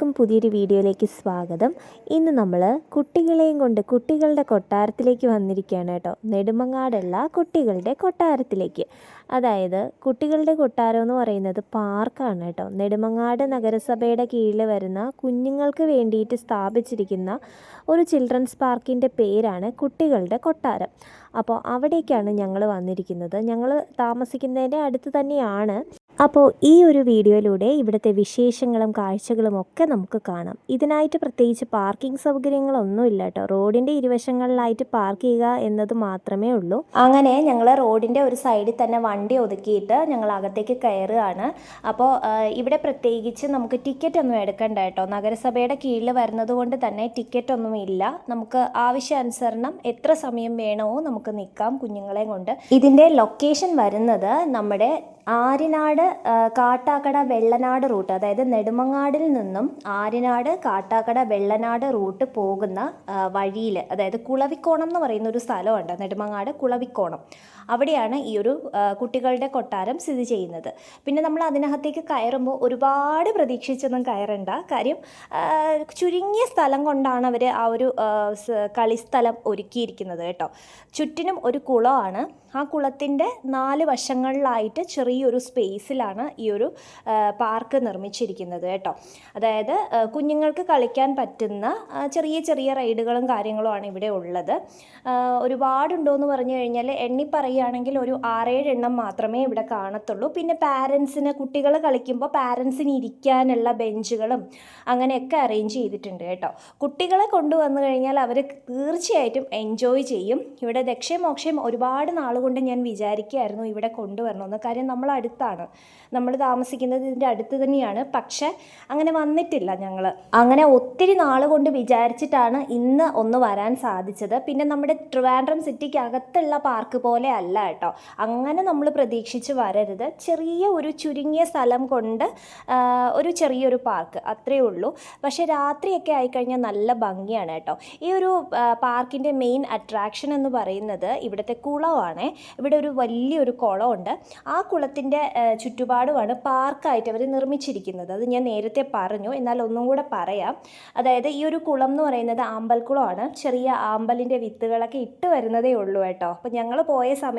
എല്ലാവർക്കും പുതിയൊരു വീഡിയോയിലേക്ക് സ്വാഗതം. ഇന്ന് നമ്മൾ കുട്ടികളെയും കൊണ്ട് കുട്ടികളുടെ കൊട്ടാരത്തിലേക്ക് വന്നിരിക്കുകയാണ് കേട്ടോ. നെടുമങ്ങാടുള്ള കുട്ടികളുടെ കൊട്ടാരത്തിലേക്ക്. അതായത് കുട്ടികളുടെ കൊട്ടാരം എന്ന് പറയുന്നത് പാർക്കാണ് കേട്ടോ. നെടുമങ്ങാട് നഗരസഭയുടെ കീഴിൽ വരുന്ന കുഞ്ഞുങ്ങൾക്ക് വേണ്ടിയിട്ട് സ്ഥാപിച്ചിരിക്കുന്ന ഒരു ചിൽഡ്രൻസ് പാർക്കിന്റെ പേരാണ് കുട്ടികളുടെ കൊട്ടാരം. അപ്പോൾ അവിടേക്കാണ് ഞങ്ങൾ വന്നിരിക്കുന്നത്. ഞങ്ങൾ താമസിക്കുന്നതിന്റെ അടുത്ത് തന്നെയാണ് അപ്പോൾ ഈ ഒരു വീഡിയോയിലൂടെ ഇവിടുത്തെ വിശേഷങ്ങളും കാഴ്ചകളും ഒക്കെ നമുക്ക് കാണാം. ഇതിനായിട്ട് പ്രത്യേകിച്ച് പാർക്കിംഗ് സൗകര്യങ്ങളൊന്നും ഇല്ല കേട്ടോ. റോഡിന്റെ ഇരുവശങ്ങളിലായിട്ട് പാർക്ക് ചെയ്യുക എന്നത് മാത്രമേ ഉള്ളൂ. അങ്ങനെ ഞങ്ങൾ റോഡിന്റെ ഒരു സൈഡിൽ തന്നെ വണ്ടി ഒതുക്കിയിട്ട് ഞങ്ങൾ അകത്തേക്ക് കയറുകയാണ്. അപ്പോൾ ഇവിടെ പ്രത്യേകിച്ച് നമുക്ക് ടിക്കറ്റ് ഒന്നും എടുക്കണ്ട കേട്ടോ. നഗരസഭയുടെ കീഴിൽ വരുന്നത് കൊണ്ട് തന്നെ ടിക്കറ്റ് ഒന്നും ഇല്ല. നമുക്ക് ആവശ്യാനുസരണം എത്ര സമയം വേണമോ നമുക്ക് നിൽക്കാം കുഞ്ഞുങ്ങളെ കൊണ്ട്. ഇതിന്റെ ലൊക്കേഷൻ വരുന്നത് നമ്മുടെ ആര്യനാട് കാട്ടാക്കട വെള്ളനാട് റൂട്ട് അതായത് നെടുമങ്ങാടിൽ നിന്നും ആര്യനാട് കാട്ടാക്കട വെള്ളനാട് റൂട്ട് പോകുന്ന വഴിയിൽ അതായത് കുളവിക്കോണം എന്ന് പറയുന്ന ഒരു സ്ഥലമുണ്ട് നെടുമങ്ങാട് കുളവിക്കോണം. അവിടെയാണ് ഈ ഒരു കുട്ടികളുടെ കൊട്ടാരം സ്ഥിതി ചെയ്യുന്നത്. പിന്നെ നമ്മൾ അതിനകത്തേക്ക് കയറുമ്പോൾ ഒരുപാട് പ്രതീക്ഷിച്ചൊന്നും കയറണ്ട. കാര്യം ചുരുങ്ങിയ സ്ഥലം കൊണ്ടാണ് അവർ ആ ഒരു കളിസ്ഥലം ഒരുക്കിയിരിക്കുന്നത് കേട്ടോ. ചുറ്റിനും ഒരു കുളമാണ്. ആ കുളത്തിന്റെ നാല് വശങ്ങളിലായിട്ട് ചെറിയൊരു സ്പേസിലാണ് ഈ ഒരു പാർക്ക് നിർമ്മിച്ചിരിക്കുന്നത് കേട്ടോ. അതായത് കുഞ്ഞുങ്ങൾക്ക് കളിക്കാൻ പറ്റുന്ന ചെറിയ ചെറിയ റൈഡുകളും കാര്യങ്ങളും ആണ് ഇവിടെ ഉള്ളത്. ഒരുപാടുണ്ടോ എന്ന് പറഞ്ഞു കഴിഞ്ഞാൽ എണ്ണി പറയുകയാണെങ്കിൽ ഒരു ആറേഴ് എണ്ണം മാത്രമേ ഇവിടെ കാണത്തുള്ളൂ. പിന്നെ പാരൻസിന് കുട്ടികൾ കളിക്കുമ്പോൾ പാരൻസിന് ഇരിക്കാനുള്ള ബെഞ്ചുകളും അങ്ങനെയൊക്കെ അറേഞ്ച് ചെയ്തിട്ടുണ്ട് കേട്ടോ. കുട്ടികളെ കൊണ്ടുവന്നു കഴിഞ്ഞാൽ അവർ തീർച്ചയായിട്ടും എൻജോയ് ചെയ്യും. ഇവിടെ ദക്ഷയമോക്ഷയും ഒരുപാട് നാളുകൊണ്ട് ഞാൻ വിചാരിക്കുകയായിരുന്നു ഇവിടെ കൊണ്ടുവരണമെന്ന്. കാര്യം നമ്മൾ അടുത്താണ്. നമ്മൾ താമസിക്കുന്നത് ഇതിന്റെ അടുത്ത് തന്നെയാണ്. പക്ഷേ അങ്ങനെ വന്നിട്ടില്ല ഞങ്ങൾ അങ്ങനെ ഒത്തിരി നാൾ കൊണ്ട് വിചാരിച്ചിട്ടാണ് ഇന്ന് ഒന്ന് വരാൻ സാധിച്ചത്. പിന്നെ നമ്മുടെ ട്രിവാൻഡ്രം സിറ്റിക്ക് അകത്തുള്ള പാർക്ക് പോലെ അല്ല കേട്ടോ. അങ്ങനെ നമ്മൾ പ്രതീക്ഷിച്ച് വരരുത്. ചെറിയ ഒരു ചുരുങ്ങിയ സ്ഥലം കൊണ്ട് ഒരു ചെറിയൊരു പാർക്ക്. അത്രയേ ഉള്ളൂ. പക്ഷേ രാത്രിയൊക്കെ ആയിക്കഴിഞ്ഞാൽ നല്ല ഭംഗിയാണ് കേട്ടോ. ഈ ഒരു പാർക്കിന്റെ മെയിൻ അട്രാക്ഷൻ എന്ന് പറയുന്നത് ഇവിടുത്തെ കുളമാണ് ഇവിടെ ഒരു വലിയൊരു കുളമുണ്ട്. ആ കുളത്തിന്റെ ചുറ്റുപാടുമാണ് പാർക്കായിട്ട് അവർ നിർമ്മിച്ചിരിക്കുന്നത്. അത് ഞാൻ നേരത്തെ പറഞ്ഞു. എന്നാൽ ഒന്നും കൂടെ പറയാം. അതായത് ഈ ഒരു കുളം എന്ന് പറയുന്നത് ആമ്പൽക്കുളമാണ്. ചെറിയ ആമ്പലിന്റെ വിത്തുകളൊക്കെ ഇട്ട് വരുന്നതേ ഉള്ളൂ കേട്ടോ. അപ്പോൾ ഞങ്ങൾ പോയ സമയത്തും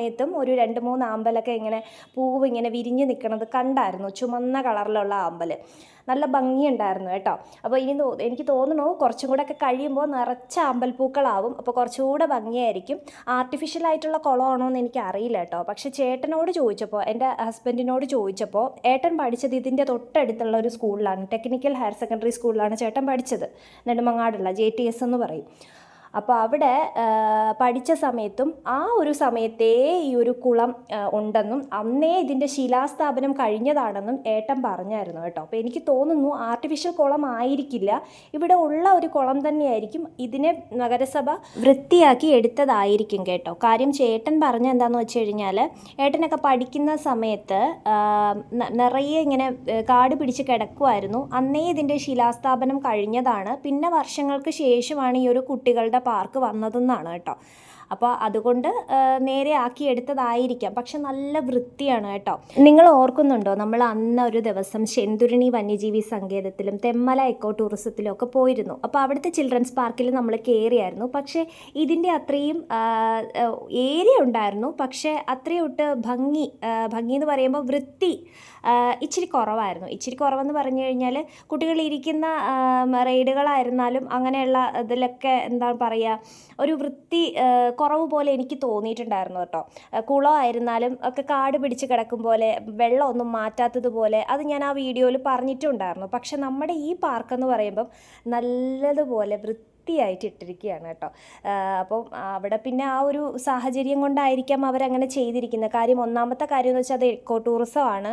ഒരു രണ്ട് മൂന്ന് ആമ്പലൊക്കെ ഇങ്ങനെ പൂവ് ഇങ്ങനെ വിരിഞ്ഞ് നിൽക്കുന്നത് കണ്ടായിരുന്നു. ചുമന്ന കളറിലുള്ള ആമ്പൽ നല്ല ഭംഗിയുണ്ടായിരുന്നു കേട്ടോ. അപ്പോൾ ഇനി എനിക്ക് തോന്നുന്നു കുറച്ചും കൂടെ ഒക്കെ കഴിയുമ്പോൾ നിറച്ച അമ്പൽപ്പൂക്കളാവും അപ്പോൾ കുറച്ചുകൂടെ ഭംഗിയായിരിക്കും. ആർട്ടിഫിഷ്യൽ ആയിട്ടുള്ള കുളമാണോ എന്ന് എനിക്ക് അറിയില്ല കേട്ടോ. പക്ഷെ ചേട്ടനോട് ചോദിച്ചപ്പോൾ എന്റെ ഹസ്ബൻഡിനോട് ചോദിച്ചപ്പോൾ ഏട്ടൻ പഠിച്ചത് ഇതിന്റെ തൊട്ടടുത്തുള്ള ഒരു സ്കൂളിലാണ് ടെക്നിക്കൽ ഹയർ സെക്കൻഡറി സ്കൂളിലാണ് ചേട്ടൻ പഠിച്ചത്. നെടുമങ്ങാടുള്ള ജെ ടി എസ് എന്ന് പറയും. അപ്പോൾ അവിടെ പഠിച്ച സമയത്തും ആ ഒരു സമയത്തേ ഈ ഒരു കുളം ഉണ്ടെന്നും അന്നേ ഇതിന്റെ ശിലാസ്ഥാപനം കഴിഞ്ഞതാണെന്നും ഏട്ടൻ പറഞ്ഞായിരുന്നു കേട്ടോ. അപ്പോൾ എനിക്ക് തോന്നുന്നു ആർട്ടിഫിഷ്യൽ കുളം ആയിരിക്കില്ല. ഇവിടെ ഉള്ള ഒരു കുളം തന്നെയായിരിക്കും ഇതിനെ നഗരസഭ വൃത്തിയാക്കി എടുത്തതായിരിക്കും കേട്ടോ. കാര്യം ചേട്ടൻ പറഞ്ഞ എന്താണെന്ന് വെച്ച് കഴിഞ്ഞാൽ ഏട്ടനൊക്കെ പഠിക്കുന്ന സമയത്ത് നിറയെ ഇങ്ങനെ കാട് പിടിച്ച് കിടക്കുമായിരുന്നു അന്നേ ഇതിന്റെ ശിലാസ്ഥാപനം കഴിഞ്ഞതാണ്. പിന്നെ വർഷങ്ങൾക്ക് ശേഷമാണ് ഈ ഒരു കുട്ടികളുടെ പാർക്ക് വന്നതെന്നാണ് കേട്ടോ. അപ്പോൾ അതുകൊണ്ട് നേരെ ആക്കി എടുത്തതായിരിക്കാം. പക്ഷെ നല്ല വൃത്തിയാണ് കേട്ടോ. നിങ്ങൾ ഓർക്കുന്നുണ്ടോ നമ്മൾ അന്ന് ഒരു ദിവസം ശെന്തുരുണി വന്യജീവി സങ്കേതത്തിലും തെമ്മല എക്കോ ടൂറിസത്തിലും ഒക്കെ പോയിരുന്നു. അപ്പോൾ അവിടുത്തെ ചിൽഡ്രൻസ് പാർക്കിൽ നമ്മൾ കയറിയായിരുന്നു. പക്ഷേ ഇതിന്റെ അത്രയും ഏരിയ ഉണ്ടായിരുന്നു. പക്ഷേ അത്രയൊട്ട് ഭംഗി ഭംഗി എന്ന് പറയുമ്പോൾ വൃത്തി ഇച്ചിരി കുറവായിരുന്നു. ഇച്ചിരി കുറവെന്ന് പറഞ്ഞു കഴിഞ്ഞാൽ കുട്ടികൾ ഇരിക്കുന്ന റൈഡുകളായിരുന്നാലും അങ്ങനെയുള്ള ഇതിലൊക്കെ എന്താണ് പറയുക ഒരു വൃത്തി കുറവ് പോലെ എനിക്ക് തോന്നിയിട്ടുണ്ടായിരുന്നു കേട്ടോ. കുളമായിരുന്നാലും ഒക്കെ കാട് പിടിച്ച് കിടക്കും പോലെ വെള്ളമൊന്നും മാറ്റാത്തതുപോലെ അത് ഞാൻ ആ വീഡിയോയിൽ പറഞ്ഞിട്ടുണ്ടായിരുന്നു. പക്ഷെ നമ്മുടെ ഈ പാർക്കെന്ന് പറയുമ്പം നല്ലതുപോലെ വൃത്തി വൃത്തിയായിട്ട് ഇട്ടിരിക്കുകയാണ് കേട്ടോ. അപ്പം അവിടെ പിന്നെ ആ ഒരു സാഹചര്യം കൊണ്ടായിരിക്കാം അവരങ്ങനെ ചെയ്തിരിക്കുന്നത്. കാര്യം ഒന്നാമത്തെ കാര്യം എന്ന് വെച്ചാൽ അത് എക്കോ ടൂറിസമാണ്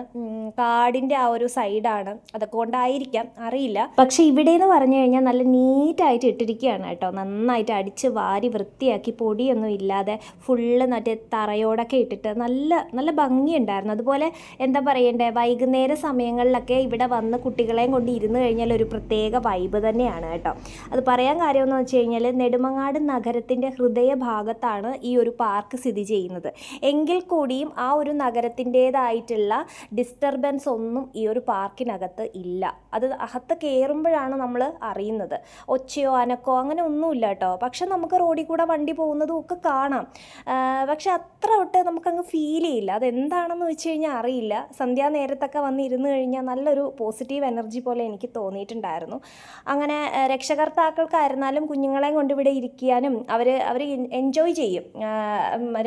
കാടിന്റെ ആ ഒരു സൈഡാണ് അതൊക്കെ കൊണ്ടായിരിക്കാം. അറിയില്ല. പക്ഷേ ഇവിടെ എന്ന് പറഞ്ഞു കഴിഞ്ഞാൽ നല്ല നീറ്റായിട്ട് ഇട്ടിരിക്കുകയാണ് കേട്ടോ. നന്നായിട്ട് അടിച്ച് വാരി വൃത്തിയാക്കി പൊടിയൊന്നും ഇല്ലാതെ ഫുള്ള് മറ്റേ തറയോടൊക്കെ ഇട്ടിട്ട് നല്ല നല്ല ഭംഗിയുണ്ടായിരുന്നു. അതുപോലെ എന്താ പറയണ്ടേ? വൈകുന്നേര സമയങ്ങളിലൊക്കെ ഇവിടെ വന്ന് കുട്ടികളെയും കൊണ്ട് ഇരുന്ന് കഴിഞ്ഞാൽ ഒരു പ്രത്യേക വൈബ് തന്നെയാണ് കേട്ടോ. അത് പറയാൻ കാര്യം എന്ന് വെച്ച് കഴിഞ്ഞാൽ നെടുമങ്ങാട് നഗരത്തിന്റെ ഹൃദയഭാഗത്താണ് ഈ ഒരു പാർക്ക് സ്ഥിതി ചെയ്യുന്നത്. എങ്കിൽ കൂടിയും ആ ഒരു നഗരത്തിന്റേതായിട്ടുള്ള ഡിസ്റ്റർബൻസ് ഒന്നും ഈ ഒരു പാർക്കിനകത്ത് ഇല്ല. അത് അകത്ത് കയറുമ്പോഴാണ് നമ്മൾ അറിയുന്നത്. ഒച്ചയോ അനക്കോ അങ്ങനെ ഒന്നുമില്ല കേട്ടോ. പക്ഷെ നമുക്ക് റോഡിൽ കൂടെ വണ്ടി പോകുന്നതും ഒക്കെ കാണാം. പക്ഷെ അത്ര ഒട്ട് നമുക്കങ്ങ് ഫീൽ ചെയ്യില്ല. അതെന്താണെന്ന് വെച്ച് കഴിഞ്ഞാൽ അറിയില്ല. സന്ധ്യാനേരത്തൊക്കെ വന്ന് ഇരുന്ന് കഴിഞ്ഞാൽ നല്ലൊരു പോസിറ്റീവ് എനർജി പോലെ എനിക്ക് തോന്നിയിട്ടുണ്ടായിരുന്നു. അങ്ങനെ ആ, രക്ഷകർത്താക്കൾക്കായിരുന്നാലും കുഞ്ഞുങ്ങളെയും കൊണ്ട് ഇവിടെ ഇരിക്കാനും അവർ അവർ എൻജോയ് ചെയ്യും.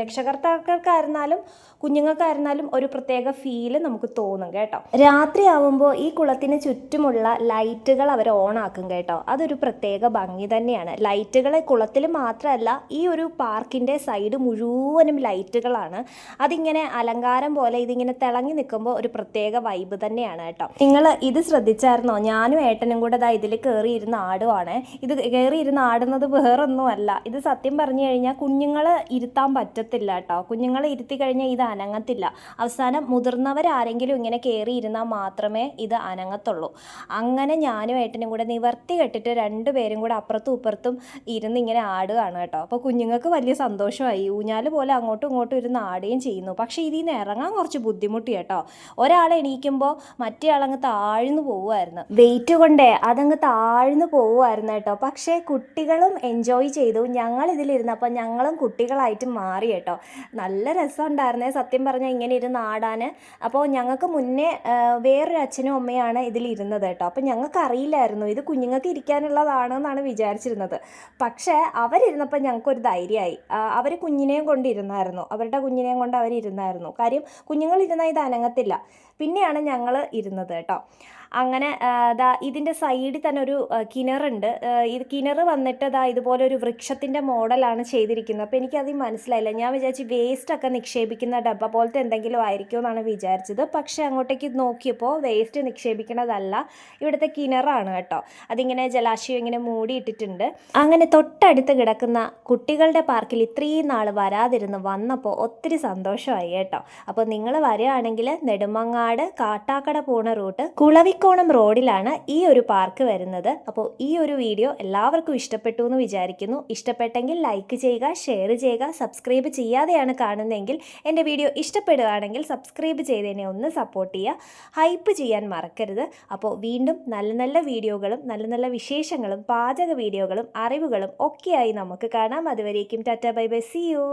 രക്ഷകർത്താക്കൾക്കായിരുന്നാലും കുഞ്ഞുങ്ങൾക്കായിരുന്നാലും ഒരു പ്രത്യേക ഫീൽ നമുക്ക് തോന്നും കേട്ടോ. രാത്രി ആവുമ്പോൾ ഈ കുളത്തിന് ചുറ്റുമുള്ള ലൈറ്റുകൾ അവർ ഓണാക്കും കേട്ടോ. അതൊരു പ്രത്യേക ഭംഗി തന്നെയാണ്. ലൈറ്റുകളെ കുളത്തിൽ മാത്രമല്ല ഈ ഒരു പാർക്കിന്റെ സൈഡ് മുഴുവനും ലൈറ്റുകളാണ്. അതിങ്ങനെ അലങ്കാരം പോലെ ഇതിങ്ങനെ തിളങ്ങി നിൽക്കുമ്പോൾ ഒരു പ്രത്യേക വൈബ് തന്നെയാണ് കേട്ടോ. നിങ്ങൾ ഇത് ശ്രദ്ധിച്ചായിരുന്നോ? ഞാനും ഏട്ടനും കൂടെ ഇതിൽ കയറിയിരുന്ന ആടുവാണ്. ഇത് കയറിയിരുന്ന് ആടുന്നത് വേറൊന്നുമല്ല. ഇത് സത്യം പറഞ്ഞു കഴിഞ്ഞാൽ കുഞ്ഞുങ്ങളെ ഇരുത്താൻ പറ്റത്തില്ല കേട്ടോ. കുഞ്ഞുങ്ങളെ ഇരുത്തി കഴിഞ്ഞാൽ ഇത് അനങ്ങത്തില്ല. അവസാനം മുതിർന്നവരാരെങ്കിലും ഇങ്ങനെ കയറി ഇരുന്നാൽ മാത്രമേ ഇത് അനങ്ങത്തുള്ളൂ. അങ്ങനെ ഞാനും ഏട്ടനും കൂടെ നിവർത്തി കെട്ടിട്ട് രണ്ടുപേരും കൂടെ അപ്പുറത്തും ഇപ്പുറത്തും ഇരുന്ന് ഇങ്ങനെ ആടുകയാണ് കേട്ടോ. അപ്പോൾ കുഞ്ഞുങ്ങൾക്ക് വലിയ സന്തോഷമായി. ഊഞ്ഞാൽ പോലെ അങ്ങോട്ടും ഇങ്ങോട്ടും ഇരുന്ന് ആടുകയും ചെയ്യുന്നു. പക്ഷേ ഇതിൽ നിന്ന് ഇറങ്ങാൻ കുറച്ച് ബുദ്ധിമുട്ടി കേട്ടോ. ഒരാൾ എണീക്കുമ്പോൾ മറ്റേ ആളങ്ങ് താഴ്ന്നു പോവുമായിരുന്നു. വെയിറ്റ് കൊണ്ടേ അതങ്ങ് താഴ്ന്നു പോവുമായിരുന്നു കേട്ടോ. പക്ഷേ കുട്ടികളും എൻജോയ് ചെയ്തു. ഞങ്ങൾ ഇതിലിരുന്നപ്പോൾ ഞങ്ങളും കുട്ടികളായിട്ട് മാറി കേട്ടോ. നല്ല രസമുണ്ടായിരുന്നേ. സത്യം പറഞ്ഞാൽ ഇങ്ങനെ ഇരുന്ന് ആടാൻ അപ്പോൾ ഞങ്ങൾക്ക് മുന്നേ വേറൊരു അച്ഛനും അമ്മയാണ് ഇതിലിരുന്നത് കേട്ടോ. അപ്പോൾ ഞങ്ങൾക്ക് അറിയില്ലായിരുന്നു ഇത് കുഞ്ഞുങ്ങൾക്ക് ഇരിക്കാനുള്ളതാണെന്നാണ് വിചാരിച്ചിരുന്നത്. പക്ഷേ അവരിരുന്നപ്പോൾ ഞങ്ങൾക്കൊരു ധൈര്യമായി. അവർ കുഞ്ഞിനെയും കൊണ്ടിരുന്നായിരുന്നു. അവരുടെ കുഞ്ഞിനെയും കൊണ്ട് അവരിരുന്നായിരുന്നു. കാര്യം കുഞ്ഞുങ്ങളിരുന്നാൽ ഇത് അനങ്ങത്തില്ല. പിന്നെയാണ് ഞങ്ങൾ ഇരുന്നത് കേട്ടോ. അങ്ങനെ ദാ ഇതിന്റെ സൈഡിൽ തന്നെ ഒരു കിണറുണ്ട്. ഇത് കിണർ വന്നിട്ട് ദാ ഇതുപോലെ ഒരു വൃക്ഷത്തിന്റെ മോഡലാണ് ചെയ്തിരിക്കുന്നത്. അപ്പോൾ എനിക്കത് മനസ്സിലായില്ല. ഞാൻ വിചാരിച്ചു വേസ്റ്റൊക്കെ നിക്ഷേപിക്കുന്ന ഡബ്ബ പോലത്തെ എന്തെങ്കിലും ആയിരിക്കും എന്നാണ് വിചാരിച്ചത്. പക്ഷേ അങ്ങോട്ടേക്ക് നോക്കിയപ്പോൾ വേസ്റ്റ് നിക്ഷേപിക്കണതല്ല ഇവിടുത്തെ കിണറാണ് കേട്ടോ. അതിങ്ങനെ ജലാശയം ഇങ്ങനെ മൂടിയിട്ടിട്ടുണ്ട്. അങ്ങനെ തൊട്ടടുത്ത് കിടക്കുന്ന കുട്ടികളുടെ പാർക്കിൽ ഇത്രയും നാൾ വരാതിരുന്ന് വന്നപ്പോൾ ഒത്തിരി സന്തോഷമായി കേട്ടോ. അപ്പോൾ നിങ്ങൾ വരികയാണെങ്കിൽ നെടുമങ്ങാട് കാട്ടാക്കട പോണ റൂട്ട് കുളവിക്കോണം റോഡിലാണ് ഈ ഒരു പാർക്ക് വരുന്നത്. അപ്പോൾ ഈ ഒരു വീഡിയോ എല്ലാവർക്കും ഇഷ്ടപ്പെട്ടു എന്ന് വിചാരിക്കുന്നു. ഇഷ്ടപ്പെട്ടെങ്കിൽ ലൈക്ക് ചെയ്യുക ഷെയർ ചെയ്യുക സബ്സ്ക്രൈബ് ചെയ്യാതെയാണ് കാണുന്നതെങ്കിൽ എന്റെ വീഡിയോ ഇഷ്ടപ്പെടുകയാണെങ്കിൽ സബ്സ്ക്രൈബ് ചെയ്തതിനെ ഒന്ന് സപ്പോർട്ട് ചെയ്യുക. ഹൈപ്പ് ചെയ്യാൻ മറക്കരുത്. അപ്പോൾ വീണ്ടും നല്ല നല്ല വീഡിയോകളും നല്ല നല്ല വിശേഷങ്ങളും പാചക വീഡിയോകളും അറിവുകളും ഒക്കെയായി നമുക്ക് കാണാം. അതുവരേക്കും tata bye bye see you